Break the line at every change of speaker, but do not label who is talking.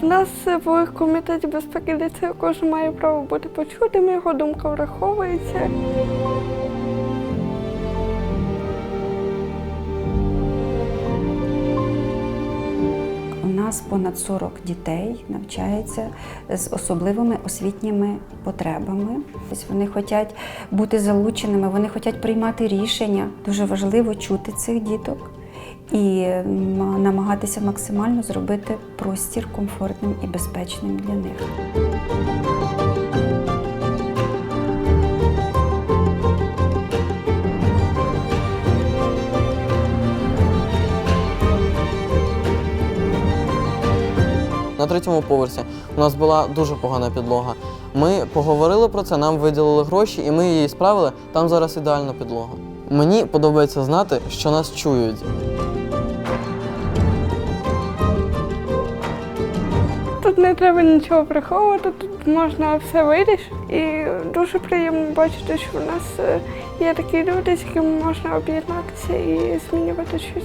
В нас в комітеті безпеки ліцею кожен має право бути почутим, його думка враховується.
У нас понад 40 дітей навчається з особливими освітніми потребами. Вони хочуть бути залученими, вони хочуть приймати рішення. Дуже важливо чути цих діток і намагатися максимально зробити простір комфортним і безпечним для них.
На третьому поверсі у нас була дуже погана підлога. Ми поговорили про це, нам виділили гроші, і ми її справили. Там зараз ідеальна підлога. Мені подобається знати, що нас чують.
Тут не треба нічого приховувати, тут можна все вирішити. І дуже приємно бачити, що в нас е, є такі люди, з якими можна об'єднатися і змінювати щось.